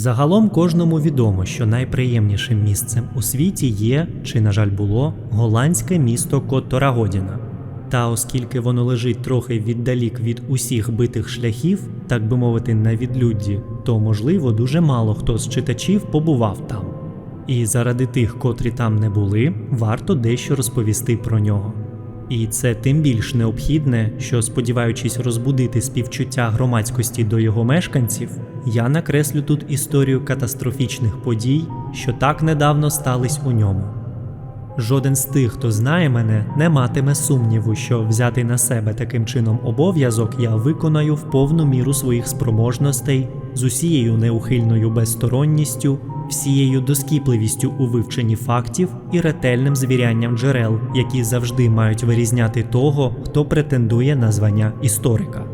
Загалом кожному відомо, що найприємнішим місцем у світі є, чи, на жаль, було, голландське місто Котторагодіна. Та оскільки воно лежить трохи віддалік від усіх битих шляхів, так би мовити, на відлюдді, то можливо дуже мало хто з читачів побував там. І заради тих, котрі там не були, варто дещо розповісти про нього. І це тим більш необхідне, що, сподіваючись розбудити співчуття громадськості до його мешканців, я накреслю тут історію катастрофічних подій, що так недавно стались у ньому. Жоден з тих, хто знає мене, не матиме сумніву, що взяти на себе таким чином обов'язок я виконаю в повну міру своїх спроможностей з усією неухильною безсторонністю, всією доскіпливістю у вивченні фактів і ретельним звірянням джерел, які завжди мають вирізняти того, хто претендує на звання історика.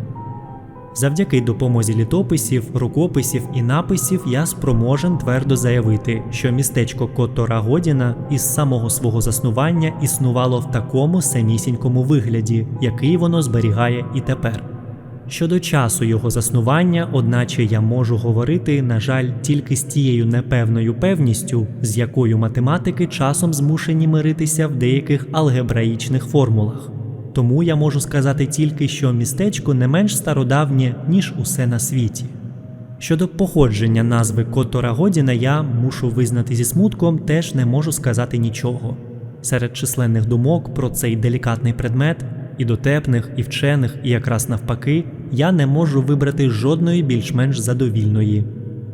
Завдяки допомозі літописів, рукописів і написів я спроможен твердо заявити, що містечко Котора-Годіна із самого свого заснування існувало в такому самісінькому вигляді, який воно зберігає і тепер. Щодо часу його заснування, одначе я можу говорити, на жаль, тільки з тією непевною певністю, з якою математики часом змушені миритися в деяких алгебраїчних формулах. Тому я можу сказати тільки, що містечко не менш стародавнє, ніж усе на світі. Щодо походження назви Котора-Годіна, я мушу визнати зі смутком, теж не можу сказати нічого. Серед численних думок про цей делікатний предмет, і дотепних, і вчених, і якраз навпаки, я не можу вибрати жодної більш-менш задовільної.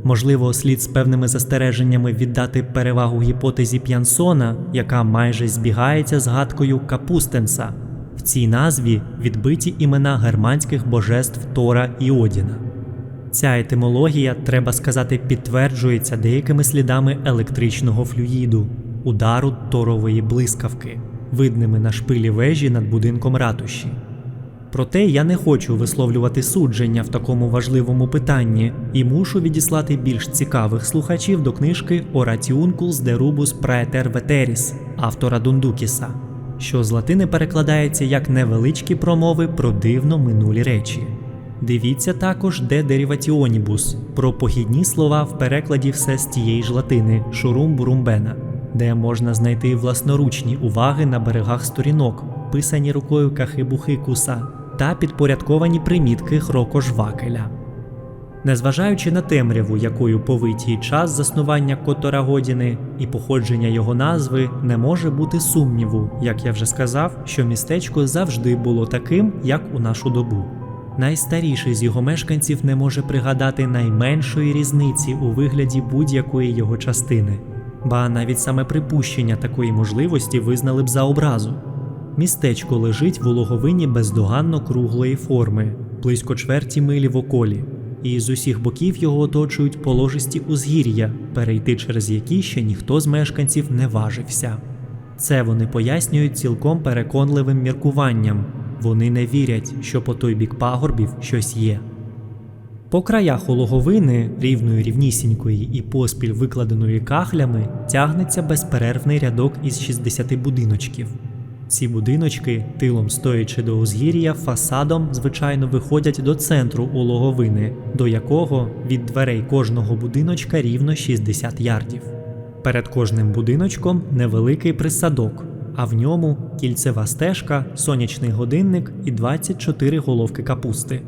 Можливо, слід з певними застереженнями віддати перевагу гіпотезі П'янсона, яка майже збігається з гадкою Капустенса. Цій назві відбиті імена германських божеств Тора і Одіна. Ця етимологія, треба сказати, підтверджується деякими слідами електричного флюїду, удару торової блискавки, видними на шпилі вежі над будинком ратуші. Проте я не хочу висловлювати судження в такому важливому питанні і мушу відіслати більш цікавих слухачів до книжки Oratiuncus de Rubus Praeter Veteris автора Дундукіса, що з латини перекладається як невеличкі промови про дивно минулі речі. Дивіться також де Derivationibus про похідні слова в перекладі все з тієї ж латини Шурум Бурумбена, де можна знайти власноручні уваги на берегах сторінок, писані рукою Кахибухи Куса та підпорядковані примітки Хроко Жвакеля. Незважаючи на темряву, якою повитій час заснування Котора-Годіни і походження його назви, не може бути сумніву, як я вже сказав, що містечко завжди було таким, як у нашу добу. Найстаріший з його мешканців не може пригадати найменшої різниці у вигляді будь-якої його частини, ба навіть саме припущення такої можливості визнали б за образу. Містечко лежить в улоговині бездоганно круглої форми, близько чверті милі в околі, і з усіх боків його оточують положисті узгір'я, перейти через які ще ніхто з мешканців не важився. Це вони пояснюють цілком переконливим міркуванням. Вони не вірять, що по той бік пагорбів щось є. По краях улоговини, рівної рівнісінької і поспіль викладеної кахлями, тягнеться безперервний рядок із 60 будиночків. Ці будиночки, тилом стоячи до узгір'я, фасадом, звичайно, виходять до центру улоговини, до якого від дверей кожного будиночка рівно 60 ярдів. Перед кожним будиночком невеликий присадок, а в ньому кільцева стежка, сонячний годинник і 24 головки капусти.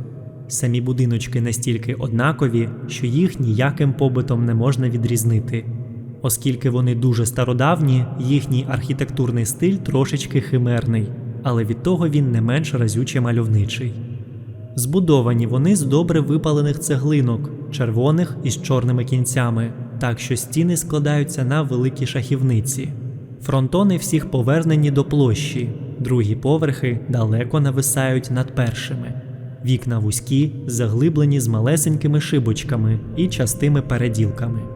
Самі будиночки настільки однакові, що їх ніяким побитом не можна відрізнити. Оскільки вони дуже стародавні, їхній архітектурний стиль трошечки химерний, але від того він не менш разюче мальовничий. Збудовані вони з добре випалених цеглинок, червоних із чорними кінцями, так що стіни складаються на великі шахівниці. Фронтони всіх повернені до площі, другі поверхи далеко нависають над першими. Вікна вузькі, заглиблені з малесенькими шибочками і частими переділками.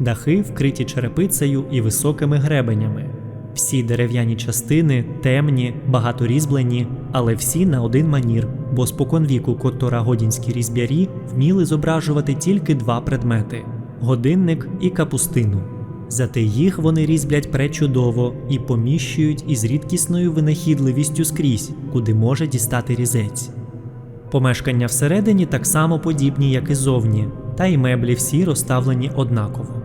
Дахи вкриті черепицею і високими гребенями. Всі дерев'яні частини темні, багаторізьблені, але всі на один манір, бо споконвіку котторагодінські різьбярі вміли зображувати тільки два предмети годинник і капустину. Зате їх вони різьблять пречудово і поміщують із рідкісною винахідливістю скрізь, куди може дістати різець. Помешкання всередині так само подібні, як і зовні. та й меблі всі розставлені однаково.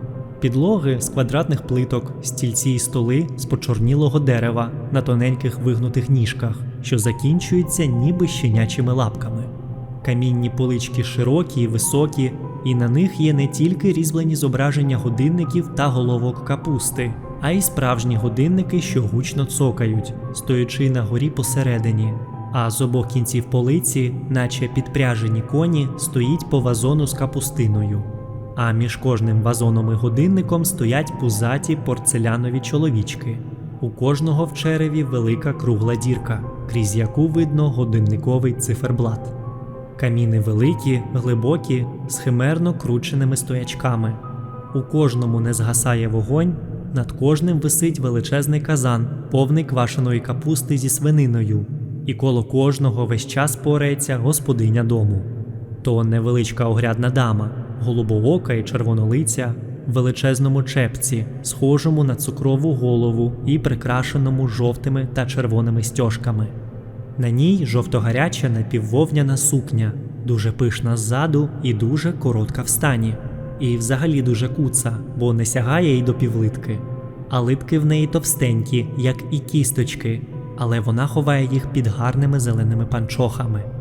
Підлоги з квадратних плиток, стільці й столи з почорнілого дерева на тоненьких вигнутих ніжках, що закінчуються ніби щенячими лапками. Камінні полички широкі і високі, і на них є не тільки різьблені зображення годинників та головок капусти, а й справжні годинники, що гучно цокають, стоячи на горі посередині. А з обох кінців полиці, наче підпряжені коні, стоїть по вазону з капустиною. А між кожним вазоном і годинником стоять пузаті порцелянові чоловічки. У кожного в череві велика кругла дірка, крізь яку видно годинниковий циферблат. Каміни великі, глибокі, з химерно крученими стоячками. У кожному не згасає вогонь, над кожним висить величезний казан, повний квашеної капусти зі свининою, і коло кожного весь час порається господиня дому. То невеличка огрядна дама, голубоока і червонолиця, в величезному чепці, схожому на цукрову голову і прикрашеному жовтими та червоними стяжками. На ній жовтогаряча напіввовняна сукня, дуже пишна ззаду і дуже коротка в стані. І взагалі дуже куца, бо не сягає й до півлитки. А литки в неї товстенькі, як і кісточки, але вона ховає їх під гарними зеленими панчохами.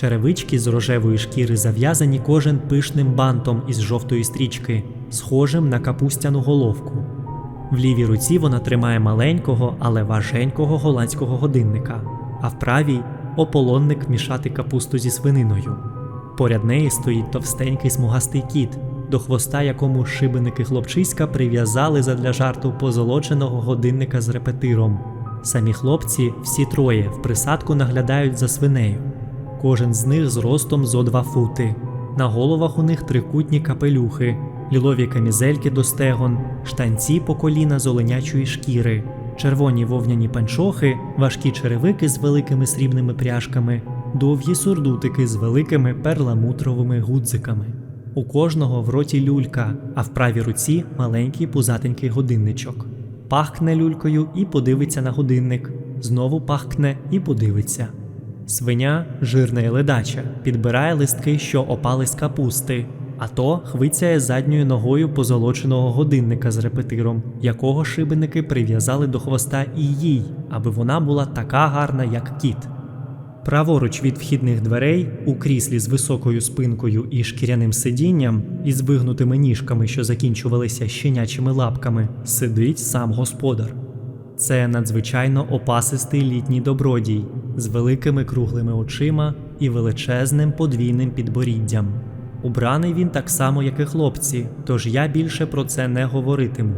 Черевички з рожевої шкіри зав'язані кожен пишним бантом із жовтої стрічки, схожим на капустяну головку. В лівій руці вона тримає маленького, але важенького голландського годинника, а в правій ополонник мішати капусту зі свининою. Поряд неї стоїть товстенький смугастий кіт, до хвоста якому шибеники хлопчиська прив'язали задля жарту позолоченого годинника з репетиром. Самі хлопці, всі троє, в присадку наглядають за свинею. Кожен з них зростом зо два фути. На головах у них трикутні капелюхи, лілові камізельки до стегон, штанці по коліна з оленячої шкіри, червоні вовняні панчохи, важкі черевики з великими срібними пряжками, довгі сурдутики з великими перламутровими гудзиками. У кожного в роті люлька, а в правій руці маленький пузатенький годинничок. Пахкне люлькою і подивиться на годинник, знову пахкне і подивиться. Свиня жирна і ледача, підбирає листки, що опали з капусти, а то хвицяє задньою ногою позолоченого годинника з репетиром, якого шибеники прив'язали до хвоста і їй, аби вона була така гарна, як кіт. Праворуч від вхідних дверей, у кріслі з високою спинкою і шкіряним сидінням, із вигнутими ніжками, що закінчувалися щенячими лапками, сидить сам господар. Це надзвичайно опасистий літній добродій з великими круглими очима і величезним подвійним підборіддям. Убраний він так само, як і хлопці, тож я більше про це не говоритиму.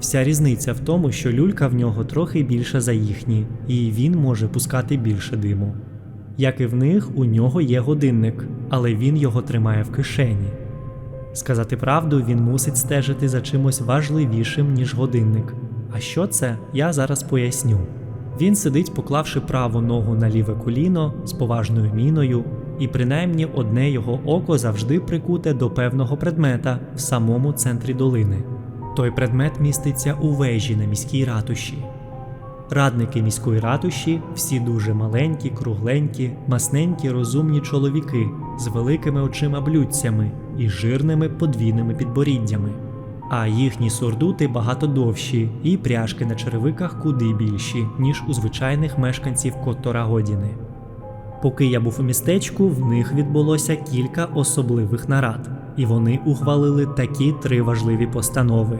Вся різниця в тому, що люлька в нього трохи більша за їхні, і він може пускати більше диму. Як і в них, у нього є годинник, але він його тримає в кишені. Сказати правду, він мусить стежити за чимось важливішим, ніж годинник. А що це, я зараз поясню. Він сидить, поклавши праву ногу на ліве коліно з поважною міною, і принаймні одне його око завжди прикуте до певного предмета в самому центрі долини. Той предмет міститься у вежі на міській ратуші. Радники міської ратуші всі дуже маленькі, кругленькі, масненькі, розумні чоловіки з великими очима блюдцями і жирними подвійними підборіддями. А їхні сурдути багато довші, і пряжки на черевиках куди більші, ніж у звичайних мешканців Котторагодіни. Поки я був у містечку, в них відбулося кілька особливих нарад, і вони ухвалили такі три важливі постанови: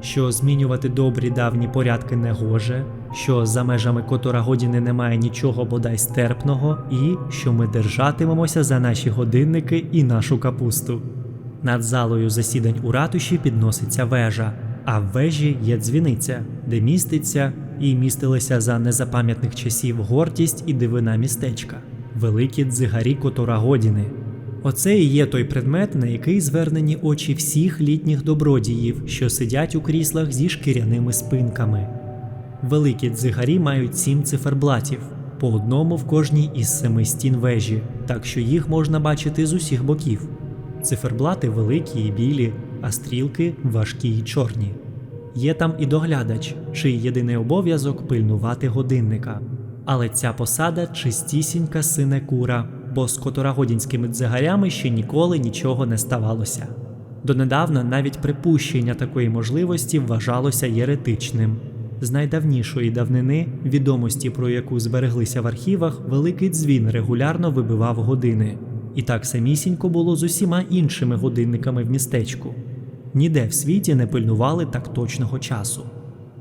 що змінювати добрі давні порядки не гоже, що за межами Котторагодіни немає нічого бодай стерпного, і що ми держатимемося за наші годинники і нашу капусту. Над залою засідань у ратуші підноситься вежа, а в вежі є дзвіниця, де міститься і містилися за незапам'ятних часів гордість і дивина містечка, великі дзигарі Которагодіни. Оце і є той предмет, на який звернені очі всіх літніх добродіїв, що сидять у кріслах зі шкіряними спинками. Великі дзигарі мають сім циферблатів, по одному в кожній із семи стін вежі, так що їх можна бачити з усіх боків. Циферблати великі і білі, а стрілки важкі й чорні. Є там і доглядач, чий єдиний обов'язок пильнувати годинника. Але ця посада чистісінька синекура, бо з которагодінськими дзигарями ще ніколи нічого не ставалося. Донедавна навіть припущення такої можливості вважалося єретичним. З найдавнішої давнини, відомості про яку збереглися в архівах, великий дзвін регулярно вибивав години. І так самісінько було з усіма іншими годинниками в містечку. Ніде в світі не пильнували так точного часу.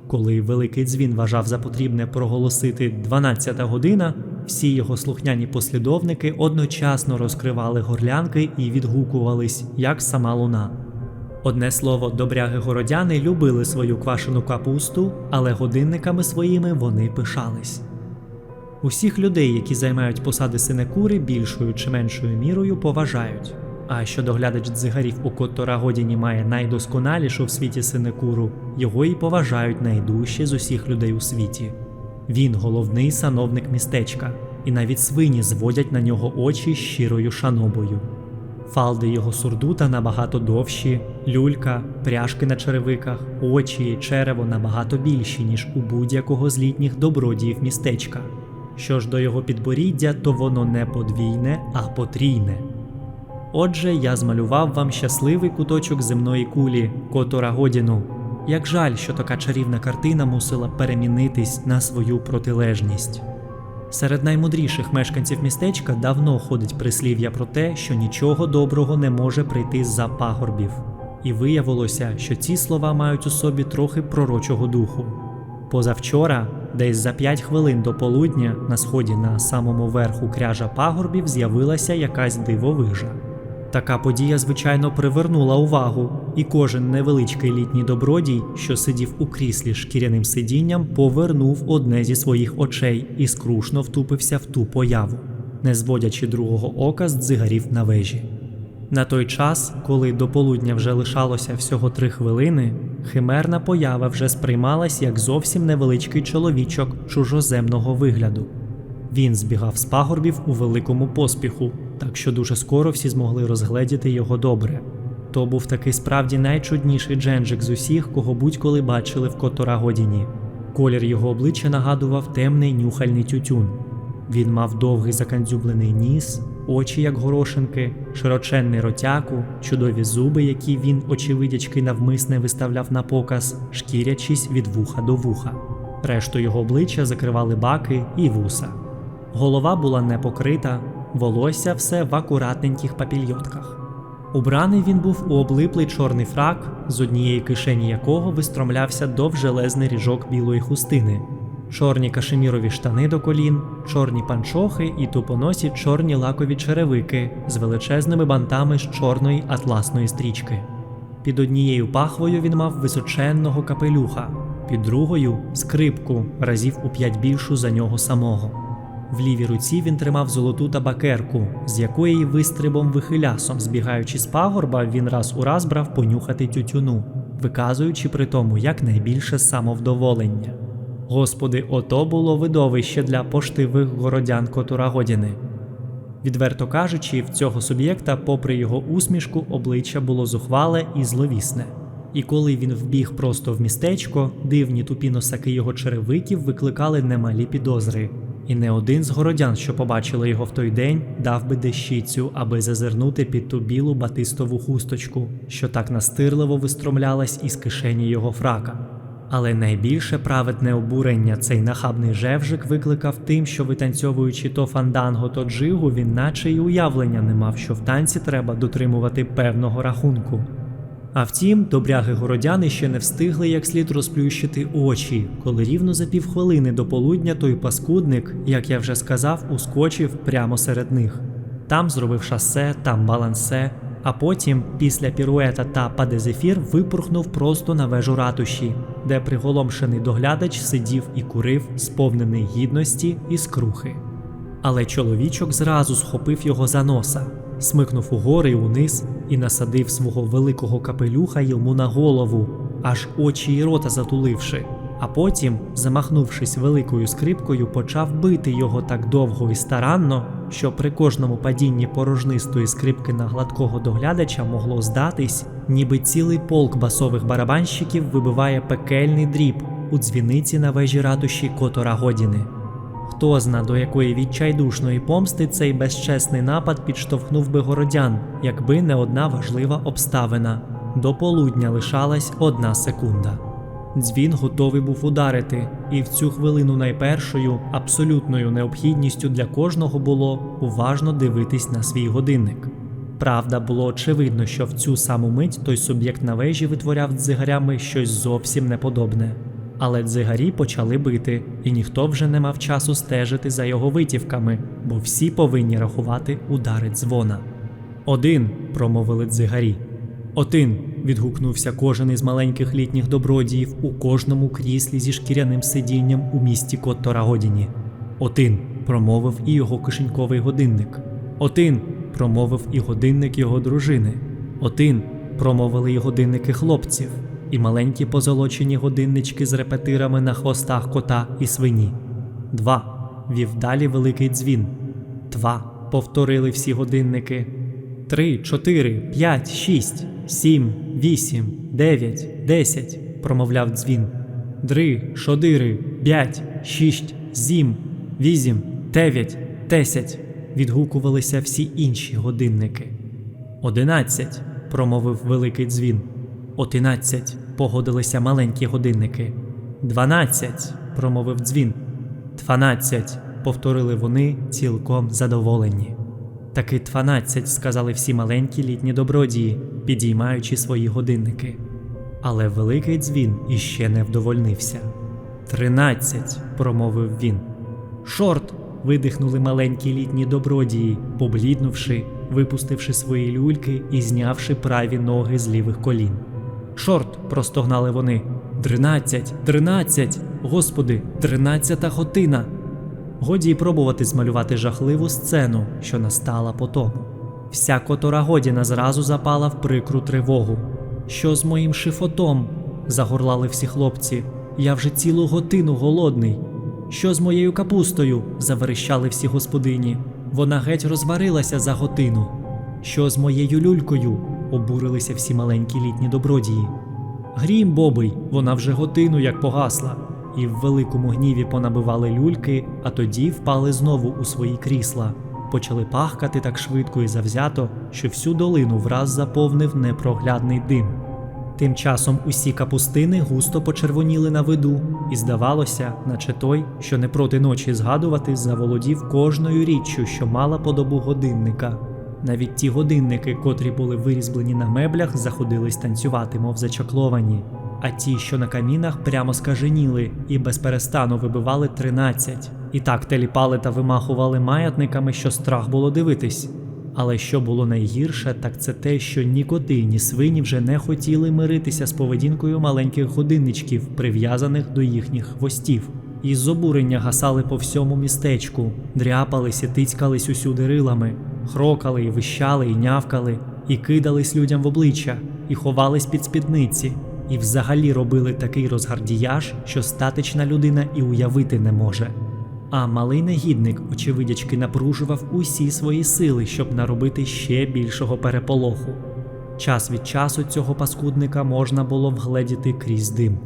Коли великий дзвін вважав за потрібне проголосити 12 година, всі його слухняні послідовники одночасно розкривали горлянки і відгукувались, як сама луна. Одне слово, добряги городяни любили свою квашену капусту, але годинниками своїми вони пишались. Усіх людей, які займають посади синекури, більшою чи меншою мірою поважають. А що доглядач дзигарів у Котторагодіні має найдосконалішу в світі синекуру, його і поважають найдужче з усіх людей у світі. Він головний сановник містечка, і навіть свині зводять на нього очі щирою шанобою. Фалди його сурдута набагато довші, люлька, пряжки на черевиках, очі, черево набагато більші, ніж у будь-якого з літніх добродіїв містечка. Що ж до його підборіддя, то воно не подвійне, а потрійне. Отже, я змалював вам щасливий куточок земної кулі Которагодіну. Як жаль, що така чарівна картина мусила перемінитись на свою протилежність. Серед наймудріших мешканців містечка давно ходить прислів'я про те, що нічого доброго не може прийти з-за пагорбів. І виявилося, що ці слова мають у собі трохи пророчого духу. Позавчора, десь за п'ять хвилин до полудня, на сході на самому верху кряжа пагорбів з'явилася якась дивовижа. Така подія, звичайно, привернула увагу, і кожен невеличкий літній добродій, що сидів у кріслі шкіряним сидінням, повернув одне зі своїх очей і скрушно втупився в ту появу, не зводячи другого ока з дзигарів на вежі. На той час, коли до полудня вже лишалося всього три хвилини, химерна поява вже сприймалась як зовсім невеличкий чоловічок чужоземного вигляду. Він збігав з пагорбів у великому поспіху, так що дуже скоро всі змогли розгледіти його добре. То був такий справді найчудніший дженджик з усіх, кого будь-коли бачили в Которагодіні. Колір його обличчя нагадував темний нюхальний тютюн. Він мав довгий закандзюблений ніс, очі, як горошинки, широченний ротяку, чудові зуби, які він, очевидячки, навмисне виставляв на показ, шкірячись від вуха до вуха. Решту його обличчя закривали баки і вуса. Голова була не покрита, волосся все в акуратненьких папільйотках. Убраний він був у облиплий чорний фрак, з однієї кишені якого вистромлявся довжелезний ріжок білої хустини, чорні кашемірові штани до колін, чорні панчохи і тупоносі чорні лакові черевики з величезними бантами з чорної атласної стрічки. Під однією пахвою він мав височенного капелюха, під другою скрипку, разів у п'ять більшу за нього самого. В лівій руці він тримав золоту табакерку, з якої вистрибом вихилясом, збігаючи з пагорба, він раз у раз брав понюхати тютюну, виказуючи при тому якнайбільше самовдоволення. Господи, ото було видовище для поштивих городян Котурагодіни. Відверто кажучи, в цього суб'єкта, попри його усмішку, обличчя було зухвале і зловісне. І коли він вбіг просто в містечко, дивні тупі носаки його черевиків викликали немалі підозри. І не один з городян, що побачили його в той день, дав би дещицю, аби зазирнути під ту білу батистову хусточку, що так настирливо вистромлялась із кишені його фрака. Але найбільше праведне обурення цей нахабний жевжик викликав тим, що витанцьовуючи то фанданго, то джигу, він наче й уявлення не мав, що в танці треба дотримувати певного рахунку. А втім, добряги городяни ще не встигли як слід розплющити очі, коли рівно за півхвилини до полудня той паскудник, як я вже сказав, ускочив прямо серед них. Там зробив шасе, там балансе, а потім, після піруета та падезефір, випорхнув просто на вежу ратуші, де приголомшений доглядач сидів і курив, сповнений гідності і скрухи. Але чоловічок зразу схопив його за носа, смикнув угори й униз і насадив свого великого капелюха йому на голову, аж очі й рота затуливши. А потім, замахнувшись великою скрипкою, почав бити його так довго і старанно, що при кожному падінні порожнистої скрипки на гладкого доглядача могло здатись, ніби цілий полк басових барабанщиків вибиває пекельний дріб у дзвіниці на вежі ратуші Которагодіни. Хто зна, до якої відчайдушної помсти цей безчесний напад підштовхнув би городян, якби не одна важлива обставина. До полудня лишалась одна секунда. Дзвін готовий був ударити, і в цю хвилину найпершою абсолютною необхідністю для кожного було уважно дивитись на свій годинник. Правда, було очевидно, що в цю саму мить той суб'єкт на вежі витворяв дзигарями щось зовсім неподобне. Але дзигарі почали бити, і ніхто вже не мав часу стежити за його витівками, бо всі повинні рахувати удари дзвона. Один, промовили дзигарі. Один. Відгукнувся кожен із маленьких літніх добродіїв у кожному кріслі зі шкіряним сидінням у місті Котторагодіні. Один. промовив і його кишеньковий годинник. Один. промовив і годинник його дружини. Один. промовили і годинники хлопців, і маленькі позолочені годиннички з репетирами на хвостах кота і свині. Два. Вів далі великий дзвін. Два. Повторили всі годинники. Три, чотири, п'ять, шість, сім, вісім, дев'ять, десять, промовляв дзвін. Дри, шодири, п'ять, шість, сім, вісім, дев'ять, десять. Відгукувалися всі інші годинники. Одинадцять, промовив великий дзвін. Одинадцять, погодилися маленькі годинники. Дванадцять, промовив дзвін. Дванадцять, повторили вони цілком задоволені. Таки дванадцять, сказали всі маленькі літні добродії, підіймаючи свої годинники. Але великий дзвін іще не вдовольнився. Тринадцять, промовив він. Шорт. видихнули маленькі літні добродії, побліднувши, випустивши свої люльки і знявши праві ноги з лівих колін. Шорт, простогнали вони. Тринадцять, тринадцять, господи, тринадцята година. Годі й пробувати змалювати жахливу сцену, що настала по тому. Вся котора годіна зразу запала в прикру тривогу. Що з моїм шифотом? загорлали всі хлопці. Я вже цілу годину голодний. Що з моєю капустою? заверещали всі господині. Вона геть розварилася за годину. Що з моєю люлькою? обурилися всі маленькі літні добродії. Грім, бобий, вона вже годину як погасла, і в великому гніві понабивали люльки, а тоді впали знову у свої крісла. Почали пахкати так швидко і завзято, що всю долину враз заповнив непроглядний дим. Тим часом усі капустини густо почервоніли на виду, і здавалося, наче той, що не проти ночі згадувати, заволодів кожною річчю, що мала подобу годинника. Навіть ті годинники, котрі були вирізблені на меблях, заходились танцювати, мов зачакловані. А ті, що на камінах, прямо скаженіли і без перестану вибивали тринадцять. І так теліпали та вимахували маятниками, що страх було дивитись. Але що було найгірше, так це те, що ні коти, ні свині вже не хотіли миритися з поведінкою маленьких годинничків, прив'язаних до їхніх хвостів. І з обурення гасали по всьому містечку, дряпались і тицькались усюди рилами, хрокали і вищали, і нявкали, і кидались людям в обличчя, і ховались під спідниці, і взагалі робили такий розгардіяж, що статична людина і уявити не може. А малий негідник, очевидячки, напружував усі свої сили, щоб наробити ще більшого переполоху. Час від часу цього паскудника можна було вгледіти крізь дим.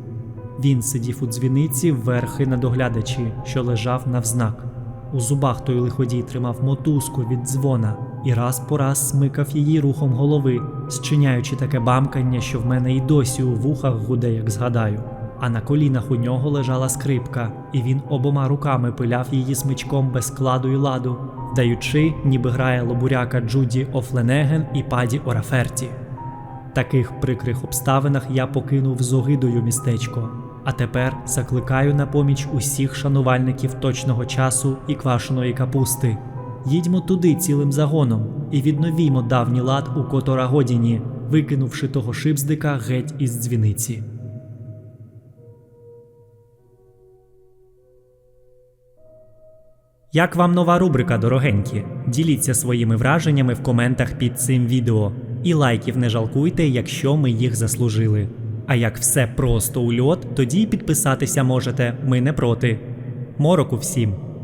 Він сидів у дзвіниці верхи на доглядачі, що лежав навзнак. У зубах той лиходій тримав мотузку від дзвона і раз по раз смикав її рухом голови, зчиняючи таке бамкання, що в мене й досі у вухах гуде, як згадаю. А на колінах у нього лежала скрипка, і він обома руками пиляв її смичком без складу і ладу, даючи, ніби грає лобуряка Джуді Офленеген і Паді Ораферті. Таких прикрих обставинах я покинув з огидою містечко, а тепер закликаю на поміч усіх шанувальників точного часу і квашеної капусти. Їдьмо туди цілим загоном і відновімо давній лад у Которагодіні, викинувши того шипздика геть із дзвіниці. Як вам нова рубрика, дорогенькі? Діліться своїми враженнями в коментах під цим відео. І лайків не жалкуйте, якщо ми їх заслужили. А як все просто у льот, тоді підписатися можете, ми не проти. Мороку всім!